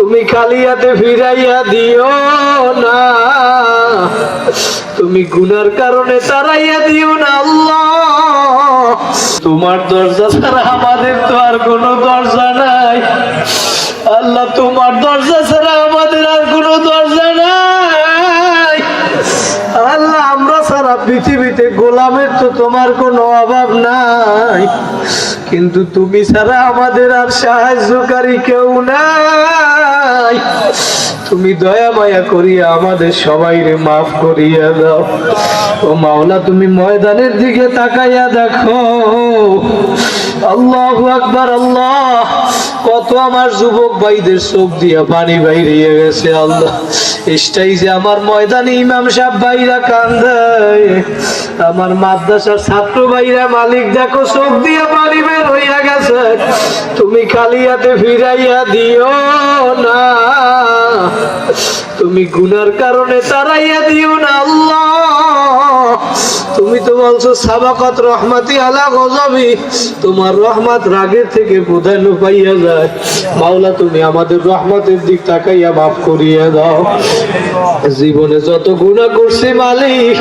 তুমি খালিয়াতে ফিরাইয়া দিও না। তুমি গুনার কারণে তারাইয়া দিও না আল্লাহ। তোমার দরজা ছাড়া আমাদের তো আর কোনো দরজা নাই। আল্লাহ, তোমার দরজা ছাড়া আমাদের আর কোনো দরজা নাই। আল্লাহ, আমরা সারা পৃথিবীতে গোলামের তো তোমার কোনো অভাব নাই। কিন্তু তুমি ছাড়া আমাদের আর সাহায্যকারী কেউ নাই। তুমি দয়া মায়া করিয়া আমাদের সবাইরে মাফ করিয়া দাও। ও মাওলা, তুমি ময়দানের দিকে তাকাইয়া দেখো। আল্লাহ আকবার, আল্লাহ। কত আমার যুবক ভাইদের চোখ দিয়া পানি বাইরিয়ে গেছে, আল্লাহ। যে আমার ময়দানে ইমাম সাহেব ভাইরা কান্দায় আমার মাদ্রাসার ছাত্র ভাইরা মালিক, দেখো চোখ দিয়ে পানি বের হইয়া গেছে। তুমি খালিয়াতে ফিরাইয়া দিও না। তুমি গুনার কারণে তারাইয়া দিও না, আল্লাহ। তুমি তো বলছো, সাবাকত রহমাতি আলা গজবি। তোমার রহমত রাগের থেকে প্রধান পাইয়া যায়। মাওলা, তুমি আমাদের রহমতের দিক তাকাইয়া মাফ করিয়া দাও। জীবনে যত গুণা করছি মালিক,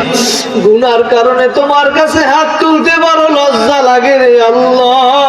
গুনার কারণে তোমার কাছে হাত তুলতে পারো লজ্জা লাগে রে আল্লাহ।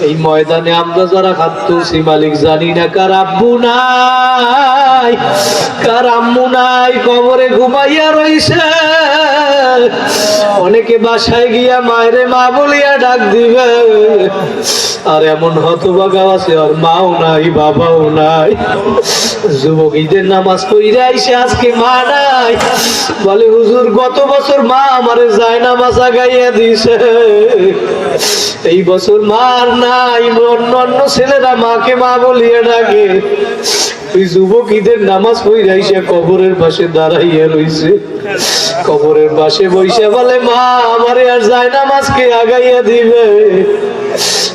এই ময়দানে আমরা যারা খাতুছি মালিক জানি না, কার আব্বু নাই? কার আম্মু নাই? কবরে ঘুমাইয়া রইছে। অনেকে বাসায় গিয়া মায়েরে মা বলিয়া ডাক দিবে। আর এমন হতবাগা আছে আর মাও নাই, বাবাও নাই। যুবক ঈদের নামাজ পড়ে আইসে, আজকে মা নাই। বলে, হুজুর, গত বছর মা আমারে যায় নামাজ আগাইয়া দিছে। এই বছর মার নাই, অন্য অন্য ছেলেরা মাকে মা বলিয়া ডাকে। ওই যুবক ঈদের নামাজ পড়ে আইসে কবরের পাশে দাঁড়াইয়া রইছে। কবরের পাশে বইসে বলে, মা, আমারে আর যায় নামাজকে আগাইয়া দিবে।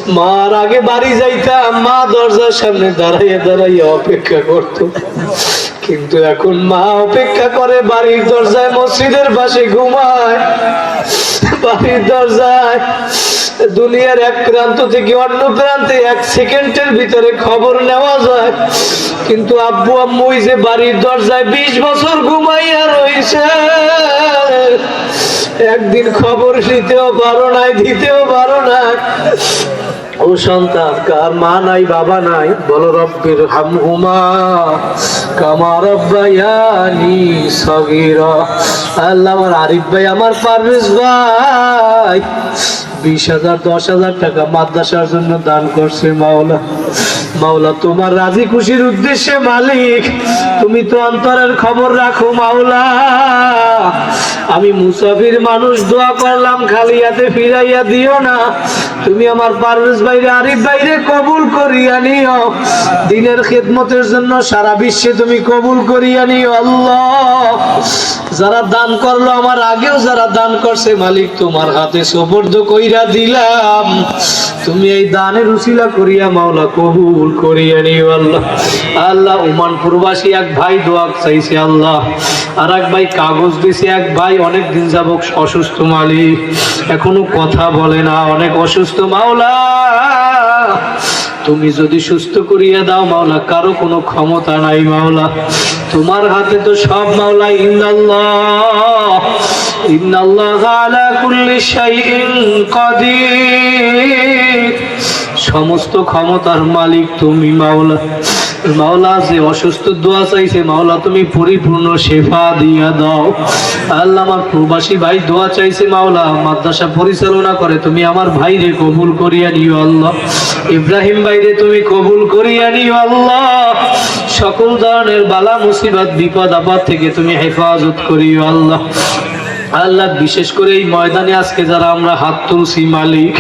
মার আগে বাড়ি যাইতাম, মা দরজার সামনে দাঁড়াইয়া দাঁড়াইয়া অপেক্ষা করতো। কিন্তু এখন মা অপেক্ষা করে বাড়ির দরজায় মসজিদের পাশে ঘুমায়। বাড়ির দরজায় দুনিয়ার এক প্রান্ত থেকে অন্য প্রান্তে এক সেকেন্ডের ভিতরে খবর নেওয়া যায়। কিন্তু আব্বু আম্মু যে বাড়ির দরজায় বিশ বছর ঘুমাইয়া রয়েছে একদিন খবর নিতেও পারো নাই, দিতেও পারো না ও সন্তান, কার মা নাই, বাবা নাই, বলো রব্বির হামহুমা। কামা রব্বায়ানি সগীরা। আল্লাহ আমার আরিফ ভাই, আমার পারভেজ ভাই। বিশ হাজার, দশ হাজার টাকা মাদ্রাসার জন্য দান করছে মাওলা। মাওলা, তোমার রাজি খুশির উদ্দেশ্যে মালিক। তুমি তো অন্তরের খবর রাখো মাওলা। আমি মুসাফির মানুষ, দোয়া করলাম, খালি হাতে ফিরাইয়া দিও না। তুমি আমার পারভেজ ভাইরে, আরিফ ভাইরে কবুল করিয়া নিও। দিনের খেদমতের জন্য সারা বিশ্বে তুমি কবুল করিয়া নিও, আল্লাহ। যারা দান করল আমার আগেও, যারা দান করছে, মালিক তোমার হাতে সোপর্দ কইরা দিলাম। তুমি এই দানের উসিলা করিয়া মাওলা কবুল করিয়া নিও, আল্লাহ। আল্লাহ ওমান প্রবাসী এক ভাই দোয়া চাইছে, আল্লাহ। আর এক ভাই কাগজ দিছে এক ভাই অনেক দিন যাবক অসুস্থ মালিক, এখনও কথা বলে না, অনেক অসুস্থ মাওলা। তুমি যদি সুস্থ করিয়া দাও মাওলা, কারও কোনো ক্ষমতা নাই মাওলা। তোমার হাতে তো সব মাওলা শাইইন কাদির। সমস্ত ক্ষমতার মালিক তুমি, মাওলা। মাওলা, যে অসুস্থ দোয়া চাইছে, মাওলা, তুমি পরিপূর্ণ শেফা দিয়া দাও। আল্লাহ আমার প্রবাসী ভাই দোয়া চাইছে, মাওলা, মাদ্রাসা পরিচালনা করে, তুমি আমার ভাইরে কবুল করিয়া নিও, আল্লাহ। ইব্রাহিম ভাইরে তুমি কবুল করিয়া নিও, আল্লাহ। সকল ধরনের বালা, মুসিবত, বিপদ, আপদ থেকে তুমি হেফাজত করিও, আল্লাহ। আল্লাহ, বিশেষ করে এই ময়দানে আজকে যারা আমরা হাত তুলছি, মালিক